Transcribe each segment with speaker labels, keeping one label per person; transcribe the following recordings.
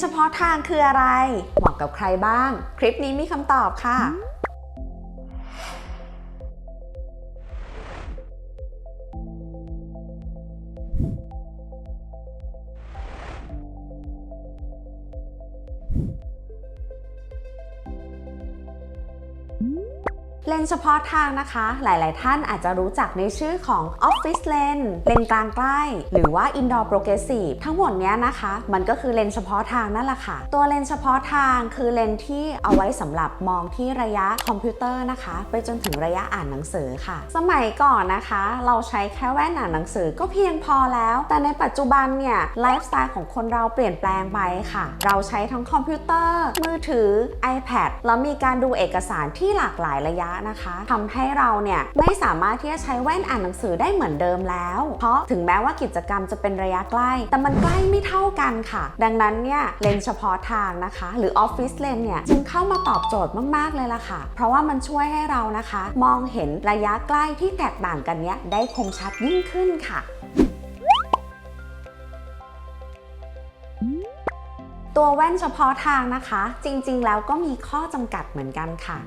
Speaker 1: เฉพาะทางคืออะไร เหมาะกับใครบ้าง คลิปนี้มีคำตอบค่ะ เลนเฉพาะทางนะคะ หลาย ๆ ท่านอาจจะรู้จักในชื่อของ Office Lens เลนกลางใกล้ หรือว่า Indoor Progressive ทั้งหมดเนี้ยนะคะ มันก็คือเลนเฉพาะทางนั่นแหละค่ะ ตัวเลนเฉพาะทางคือเลนที่เอาไว้สำหรับมองที่ระยะคอมพิวเตอร์นะคะ ไปจนถึงระยะอ่านหนังสือค่ะ สมัยก่อนนะคะ เราใช้แค่แว่นอ่านหนังสือก็เพียงพอแล้ว แต่ในปัจจุบันเนี่ยไลฟ์สไตล์ของคนเราเปลี่ยนแปลงไปค่ะ เราใช้ทั้งคอมพิวเตอร์ มือถือ iPad แล้วมีการดูเอกสารที่หลากหลายระยะนะคะทำให้เราเนี่ยไม่สามารถที่จะใช้แว่นอ่านหนังสือได้เหมือนเดิมแล้ว เพราะถึงแม้ว่ากิจกรรมจะเป็นระยะใกล้ แต่มันใกล้ไม่เท่ากันค่ะ ดังนั้นเนี่ยเลนส์เฉพาะทางนะคะ หรือ Office Lens เนี่ยจึงเข้ามาตอบโจทย์มากๆเลยล่ะค่ะ เพราะว่ามันช่วยให้เรานะคะ มองเห็นระยะใกล้ที่แตกต่างกันเนี้ยได้คมชัดยิ่งขึ้นค่ะ ตัวแว่นเฉพาะทางนะคะ จริงๆ แล้วก็มีข้อจำกัดเหมือนกันค่ะ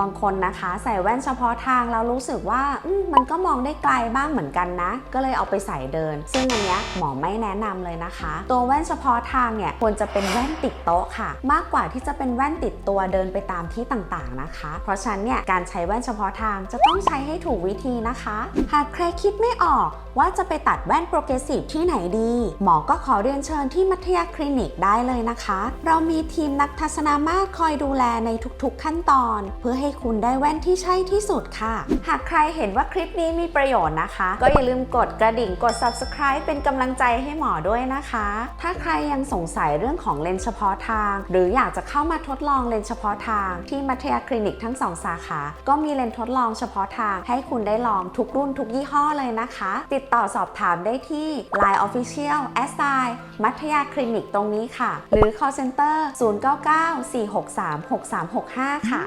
Speaker 1: บางคนนะคะใส่แว่นเฉพาะทางแล้วรู้สึกว่าอมมันก็มองได้ไกลบ้างเหมือนกันนะ ก็เลยเอาไปใส่เดิน ซึ่งอันนี้หมอไม่แนะนำเลยนะคะ ตัวแว่นเฉพาะทางเนี่ยควรจะเป็นแว่นติดโต๊ะค่ะ มากกว่าที่จะเป็นแว่นติดตัวเดินไปตามที่ต่างๆนะคะ เพราะฉะนั้นเนี่ยการใช้แว่นเฉพาะทางจะต้องใช้ให้ถูกวิธีนะคะ หากใครคิดไม่ออกว่าจะไปตัดแว่นโปรเกรสซีฟที่ไหนดี หมอก็ขอเรียนเชิญที่มัธยาคลินิกได้เลยนะคะ เรามีทีมนักทัศนามาตรคอยดูแลในทุกๆขั้นตอน เพื่อให้คุณได้แว่นที่ใช่ที่สุดค่ะ หากใครเห็นว่าคลิปนี้มีประโยชน์นะคะ ก็อย่าลืมกดกระดิ่งกด subscribe เป็นกำลังใจให้หมอด้วยนะคะ ถ้าใครยังสงสัยเรื่องของเลนส์เฉพาะทาง หรืออยากจะเข้ามาทดลองเลนส์เฉพาะทาง ที่มัธยาคลินิกทั้งสองสาขา ก็มีเลนส์ทดลองเฉพาะทาง ให้คุณได้ลองทุกรุ่นทุกยี่ห้อเลยนะคะ ติดต่อสอบถามได้ที่ Line Official a s i มัธยาคลินิกตรงนี้ค่ะหรืรือ call center 099 463 6365 ค่ะ